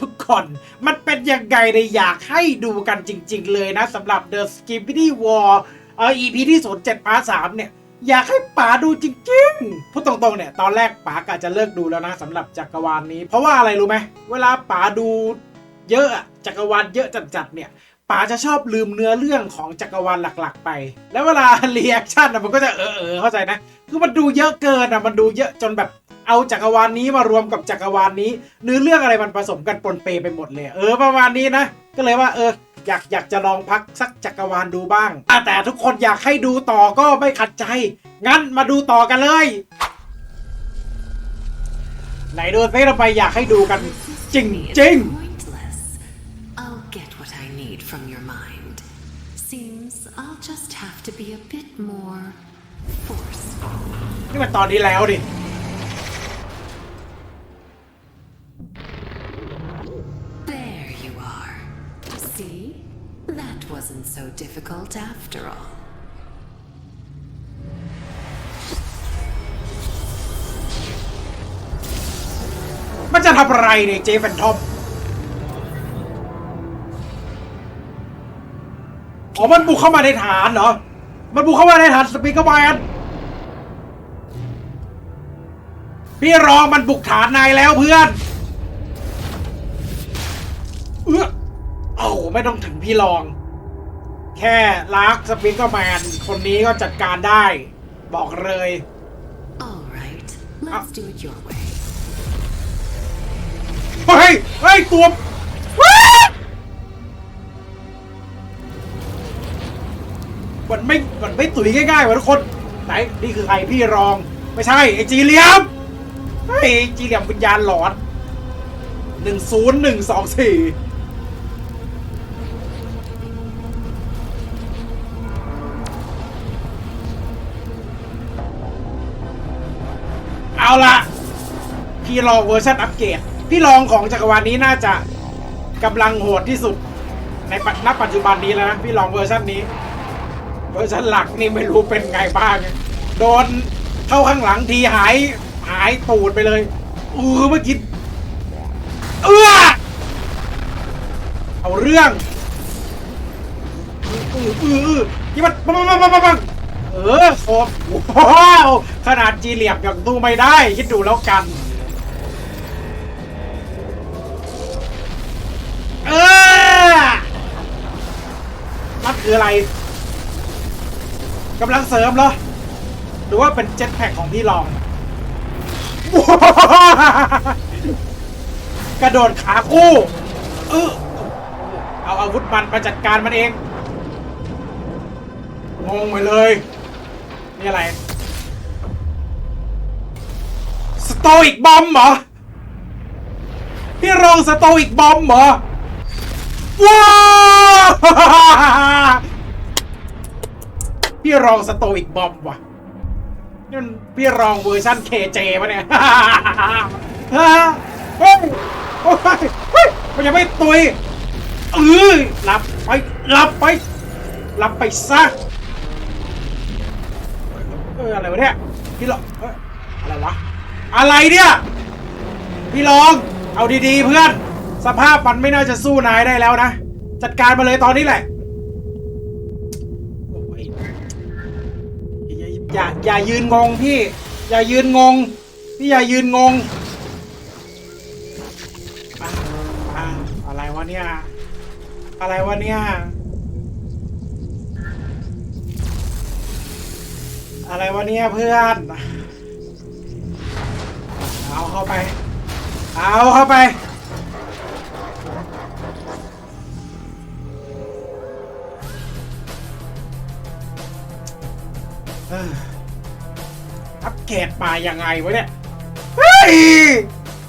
ทุกคน มันเป็นยังไงเลยอยากให้ดูกันจริง ๆ เลยนะสำหรับ The Skibidi War เออ EP ที่07พาร์ท3เนี่ย อยากให้ป๋าดูจริงๆ พูดตรงๆเนี่ย ตอนแรกป๋ากะจะเลิกดูแล้วนะสำหรับจักรวาลนี้ เพราะว่าอะไรรู้ไหม เวลาป๋าดูเยอะอะจักรวาลเยอะจัดๆเนี่ยป๋าจะชอบลืมเนื้อเรื่องของจักรวาลหลักๆ ไป แล้วเวลาเรีแอคชั่นอะมันก็จะเออเออๆเข้าใจนะ คือมันดูเยอะเกินอะมันดูเยอะจนแบบ เอาจักรวาลนี้มารวมกับจักรวาลนี้ เนื้อเรื่องอะไรมันผสมกันปนเปไปหมดเลย เออประมาณนี้นะ ก็เลยว่าเอออยากอยากจะลองพักสักจักรวาลดูบ้างอะแต่ทุกคนอยากให้ดูต่อก็ไม่ขัดใจ งั้นมาดูต่อกันเลย ไหนดูซิทำไมอยากให้ดูกัน จริงจริง Pointless. I'll get what I need from your mind. Seems I'll just have to be a bit more forceful. ๆนี่มันตอนนี้แล้วดิ See? That wasn't so difficult after all. มันจะทำอะไรเนี่ยเจแฟนทอมอ๋อมันบุกเข้ามาในฐานเหรอ มันบุกเข้ามาในฐานสปีกเกอร์แมนพี่รองมันบุกฐานนายแล้วเพื่อน เอื้อ โอ้าไม่ต้องถึงพี่รอง แค่ลักสปีกเกอร์แมนคนนี้ก็จัดการได้ บอกเลย All right, let's do it your way. เฮ้ยเฮ้ยตัวว้ามันไม่ มันไม่ตุ๋ยง่ายๆว่ะทุกคน ไหน นี่คือใครพี่รอง ไม่ใช่ ไอจีเหลียมเฮ้ยไอ้จีเหลียมวิญญาณหลอนหนึ่งศูนย์หนึ่งสองสี่ เอาละพี่รองเวอร์ชันอัปเกรดพี่รองของจักรวาลนี้น่าจะกำลังโหดที่สุด ในปัจณปัจจุบันนี้แล้วนะพี่รองเวอร์ชันนี้ เวอร์ชันหลักนี่ไม่รู้เป็นไงบ้างโดนเข้าข้างหลังทีหายหายตูดไปเลยเออเมื่อกี้เอื้อเอาเรื่องอืออืออืออือนี่มันปังปังปังปังปัง เออโคบว้าวขนาดจีเหลียบยังตู้ไม่ได้ คิดดูแล้วกัน เออนั่นคืออะไรกำลังเสริมเหรอ หรือว่าเป็นเจ็ตแพ็กของพี่รอง กระโดดขาคู่ เออเอาอาวุธมันมาจัดการมันเอง งงไปเลย นี่อะไร สโตอิกบอมเหรอ พี่รองสโตอิกบอมเหรอ ว้าพี่รองสโตอิกบอมวะนี่มันพี่รองเวอร์ชันเคเจปะเนี่ยเฮ้ยเฮ้ยโอ้ยเฮ้ยมันยังไม่ตุยเออหลับไปหลับไปหลับไปซะเอออะไรวะเนี่ยพี่รองเอ้ยอะไรวะอะไรเนี่ยพี่รองเอาดีๆเพื่อน สภาพมันไม่น่าจะสู้นายได้แล้วนะ จัดการมาเลยตอนนี้แหละอย่าอย่ายืนงงพี่ อย่ายืนงง พี่อย่ายืนงงอะอะอะไรวะเนี่ย อะไรวะเนี่ย อะไรวะเนี่ยเพื่อน เอาเข้าไป เอาเข้าไป อัปเกรดมายังไงวะเนี่ย เฮ้ย